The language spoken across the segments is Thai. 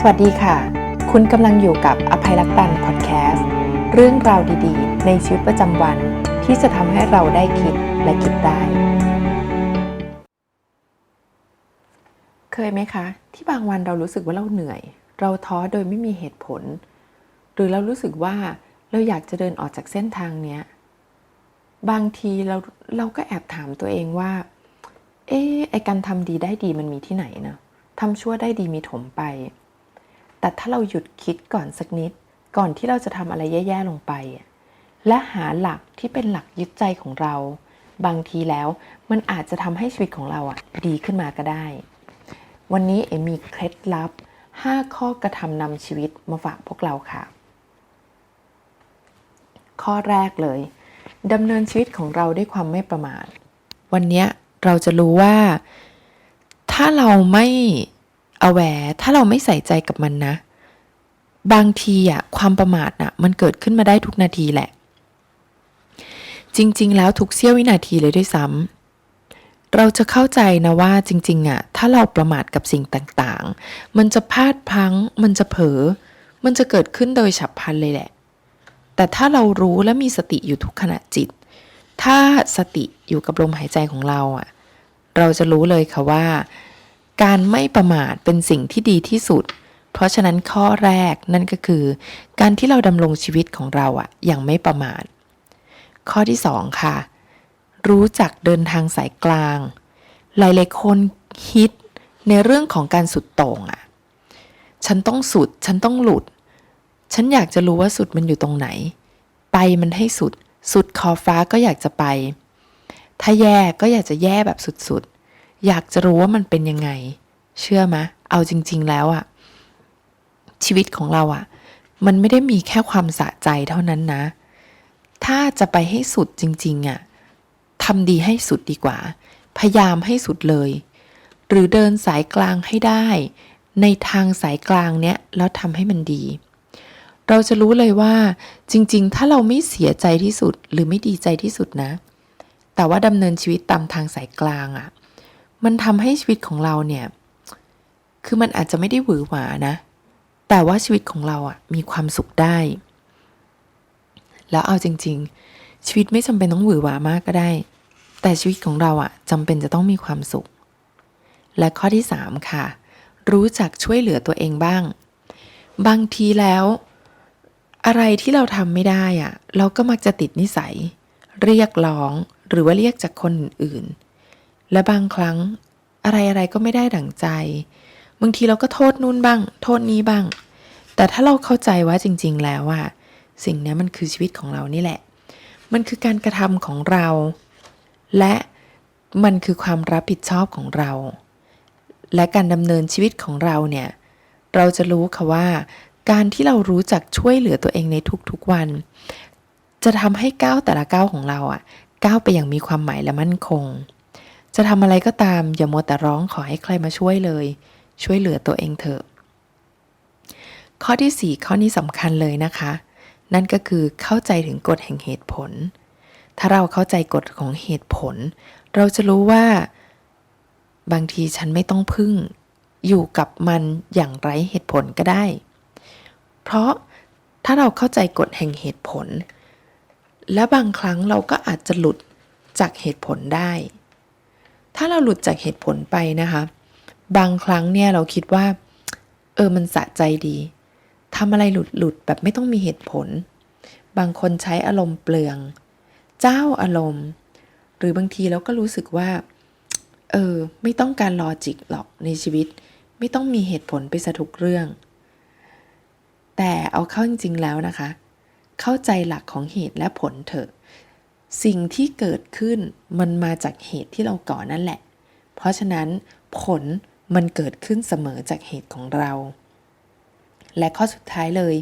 สวัสดีค่ะ คุณกำลังอยู่กับอภัยรักตันพอดแคสต์เรื่องราวดีๆ ในชีวิตประจำวันที่จะทำให้เราได้คิดและคิดได้ เคยไหมคะ ที่บางวันเรารู้สึกว่าเราเหนื่อย เราท้อโดยไม่มีเหตุผล หรือเรารู้สึกว่าเราอยากจะเดินออกจากเส้นทางเนี้ยบางทีเราเราก็แอบถามตัวเองว่า เอ๊ไอการทำดีได้ดีมันมีที่ไหนนะทำชั่วได้ดีมีถมไป แต่ถ้าเราหยุดคิดก่อนสักนิด ก่อนที่เราจะทำอะไรแย่ๆลงไป และหาหลักที่เป็นหลักยึดใจของเรา บางทีแล้วมันอาจจะทำให้ชีวิตของเราอะดีขึ้นมาก็ได้ วันนี้เอมีเคล็ดลับ 5 ข้อกระทำนำชีวิตมาฝากพวกเราค่ะ ข้อแรกเลยดำเนินชีวิตของเราด้วยความไม่ประมาท วันนี้เราจะรู้ว่า ถ้าเราไม่ aware ถ้าเราไม่ใส่ใจกับมันนะ บางทีอะความประมาทน่ะมันเกิดขึ้นมาได้ทุกนาทีแหละ จริง ๆ แล้วทุกเสี้ยววินาทีเลยด้วยซ้ำเราจะเข้าใจนะว่าจริงๆอะถ้าเราประมาทกับสิ่งต่างๆ มันจะพลาดพลั้ง มันจะเผลอ มันจะเกิดขึ้นโดยฉับพลันเลยแหละ แต่ถ้าเรารู้และมีสติอยู่ทุกขณะจิต ถ้าสติอยู่กับลมหายใจของเราอะเราจะรู้เลยค่ะว่า การไม่ประมาทเป็นสิ่งที่ดีที่สุด เพราะฉะนั้นข้อแรกนั่นก็คือ การที่เราดำรงชีวิตของเราอะอย่างไม่ประมาท ข้อที่สองค่ะ รู้จักเดินทางสายกลาง หลายๆคนฮิตในเรื่องของการสุดโต่งอะฉันต้องสุด ฉันต้องหลุด ฉันอยากจะรู้ว่าสุดมันอยู่ตรงไหน ไปมันให้สุด สุดขอฟ้าก็อยากจะไป ถ้าแย่ก็อยากจะแย่แบบสุดๆ อยากจะรู้ว่ามันเป็นยังไง เชื่อไหมเอาจริง ๆ แล้วอะชีวิตของเราอะมันไม่ได้มีแค่ความสะใจเท่านั้นนะ ถ้าจะไปให้สุดจริง ๆอะทำดีให้สุดดีกว่า พยายามให้สุดเลย หรือเดินสายกลางให้ได้ ในทางสายกลางเนี้ยแล้วทำให้มันดี เราจะรู้เลยว่า จริง ๆ ถ้าเราไม่เสียใจที่สุดหรือไม่ดีใจที่สุดนะ แต่ว่าดำเนินชีวิตตามทางสายกลางอะ่ะ มันทำให้ชีวิตของเราเนี่ย คือมันอาจจะไม่ได้หวือหวานะ แต่ว่าชีวิตของเราอะ่ะมีความสุขได้ แล้วเอาจริง ๆ ชีวิตไม่จำเป็นต้องหวือหวามากก็ได้ แต่ชีวิตของเราอะ่ะจำเป็นจะต้องมีความสุข และข้อที่สามค่ะ รู้จักช่วยเหลือตัวเองบ้าง บางทีแล้ว อะไรที่เราทำไม่ได้อะเราก็มักจะติดนิสัย เรียกร้องหรือว่าเรียกจากคนอื่นๆ และบางครั้งอะไรอะไรก็ไม่ได้ดั่งใจ บางทีเราก็โทษนู่นบ้าง โทษนี้บ้าง แต่ถ้าเราเข้าใจว่าจริง ๆ แล้วอะสิ่งนี้มันคือชีวิตของเรานี่แหละ มันคือการกระทำของเรา และมันคือความรับผิดชอบของเรา และการดำเนินชีวิตของเราเนี่ย เราจะรู้ค่ะว่า การที่เรารู้จักช่วยเหลือตัวเองในทุกๆวัน จะทำให้ก้าวแต่ละก้าวของเราอะก้าวไปอย่างมีความหมายและมั่นคง จะทำอะไรก็ตามอย่ามัวแต่ร้องขอให้ใครมาช่วยเลย ช่วยเหลือตัวเองเถอะ ข้อที่ 4 ข้อนี้สำคัญเลยนะคะ นั่นก็คือเข้าใจถึงกฎแห่งเหตุผล ถ้าเราเข้าใจกฎของเหตุผล เราจะรู้ว่า บางทีฉันไม่ต้องพึ่ง อยู่กับมันอย่างไร้เหตุผลก็ได้ เพราะถ้าเราเข้าใจกฎแห่งเหตุผล และบางครั้งเราก็อาจจะหลุดจากเหตุผลได้ ถ้าเราหลุดจากเหตุผลไปนะคะ บางครั้งเนี่ยเราคิดว่า เออมันสะใจดีทำอะไรหลุดหลุดแบบไม่ต้องมีเหตุผล บางคนใช้อารมณ์เปลือง เจ้าอารมณ์ หรือบางทีเราก็รู้สึกว่า เออ ไม่ต้องการลอจิกหรอกในชีวิต ไม่ต้องมีเหตุผลไปซะทุกเรื่อง แต่เอาเข้าจริงๆแล้วนะคะ เข้าใจหลักของเหตุและผลเถอะ สิ่งที่เกิดขึ้นมันมาจากเหตุที่เราก่อนั่นแหละ เพราะฉะนั้นผลมันเกิดขึ้นเสมอจากเหตุของเรา และข้อสุดท้ายเลย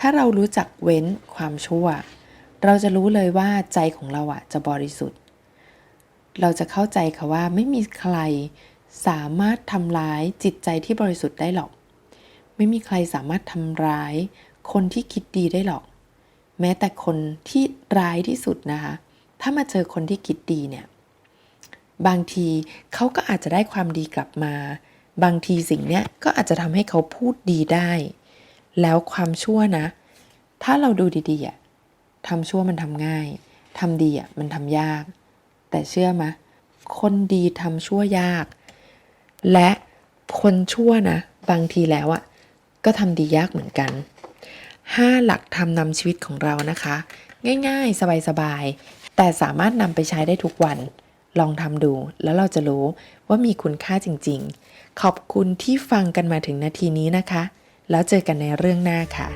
ถ้าเรารู้จักเว้นความชั่ว เราจะรู้เลยว่าใจของเราอะจะบริสุทธิ์ เราจะเข้าใจค่ะว่าไม่มีใครสามารถทำร้ายจิตใจที่บริสุทธิ์ได้หรอก ไม่มีใครสามารถทำร้ายคนที่คิดดีได้หรอก แม้แต่คนที่ร้ายที่สุดนะคะ ถ้ามาเจอคนที่คิดดีเนี่ย บางทีเขาก็อาจจะได้ความดีกลับมา บางทีสิ่งเนี้ยก็อาจจะทำให้เขาพูดดีได้ แล้วความชั่วนะ ถ้าเราดูดีๆอะทำชั่วมันทำง่ายทำดีอะมันทำยาก แต่เชื่อมะ คนดีทำชั่วยาก และคนชั่วนะ บางทีแล้วอะก็ทำดียากเหมือนกัน5หลักทำนำชีวิตของเรานะคะ ง่ายๆ สบายๆ แต่สามารถนำไปใช้ได้ทุกวัน ลองทำดูแล้วเราจะรู้ว่ามีคุณค่าจริง ๆ ขอบคุณที่ฟังกันมาถึงนาทีนี้นะคะ แล้วเจอกันในเรื่องหน้าค่ะ